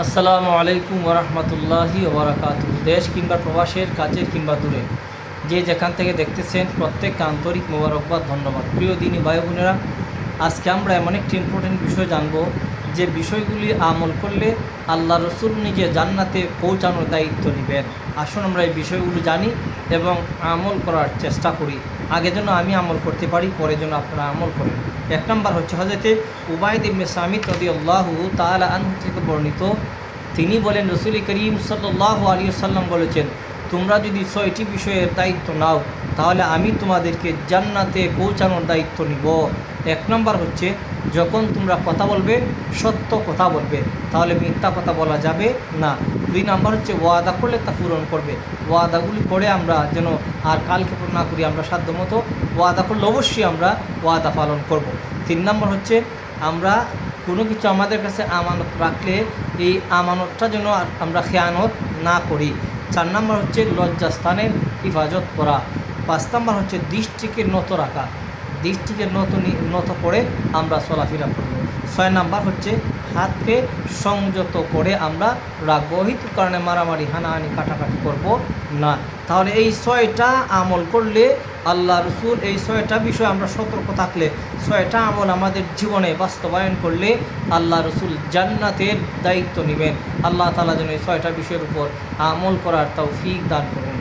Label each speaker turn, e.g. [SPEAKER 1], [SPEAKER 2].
[SPEAKER 1] আসসালামু আলাইকুম ওরহমতুল্লাহি ওবরাকাত। দেশ কিংবা প্রবাসের কাছের কিংবা দূরে, যে যেখান থেকে দেখতেছেন প্রত্যেক আন্তরিক মোবারকবাদ, ধন্যবাদ। প্রিয় দিনী ভাই বোনেরা, আজকে আমরা এমন একটি ইম্পর্টেন্ট বিষয় জানব যে বিষয়গুলি আমল করলে আল্লাহ রসুল নিজে জান্নাতে পৌঁছানোর দায়িত্ব নেবেন। আসুন আমরা এই বিষয়গুলো জানি এবং আমল করার চেষ্টা করি। আগে যেন আমি আমল করতে পারি, পরে যেন আপনারা আমল করেন। এক নম্বর হচ্ছে হজরতে উবায়দ ইবনে সামিত রদি আল্লাহ তালা আনহু থেকে বর্ণিত। তিনি বলেন, রসুল করিম সাল্লাহ আলী সাল্লাম বলেছেন তোমরা যদি ছয়টি বিষয়ের দায়িত্ব নাও, তাহলে আমি তোমাদেরকে জান্নাতে পৌঁছানোর দায়িত্ব নিব। এক নম্বর হচ্ছে, যখন তোমরা কথা বলবে, সত্য কথা বলবে, তাহলে মিথ্যা কথা বলা যাবে না। দুই নম্বর হচ্ছে, ওয়াদা করলে তা পূরণ করবে। ওয়াদাগুলি করে আমরা যেন আর কালকে পূরণ না করি আমরা সাধ্যমতো, ওয়াদা করলে অবশ্যই আমরা ওয়াদা পালন করব। তিন নম্বর হচ্ছে, আমরা কোনো কিছু আমাদের কাছে আমানত রাখলে, এই আমানতটা যেন আমরা খেয়ানত না করি। চার নম্বর হচ্ছে লজ্জাস্থানের হেফাজত করা। পাঁচ নম্বর হচ্ছে দৃষ্টিকে নত রাখা। দৃষ্টিকে নত নত করে আমরা চলাফেরা করব। ছয় নম্বর হচ্ছে হাতকে সংযত করে আমরা রাখব। অহিত কারণে মারামারি, হানাহানি, কাটাকাটি করব না। তাহলে এই ছয়টা আমল করলে আল্লাহ রসুল, এই ছয়টা বিষয় আমরা সতর্ক থাকলে, ছয়টা আমল আমাদের জীবনে বাস্তবায়ন করলে আল্লাহ রসুল জান্নাতের দায়িত্ব নেবেন। আল্লাহ তালা যেন এই ছয়টা বিষয়ের উপর আমল করার তাও ফিক দান করেন।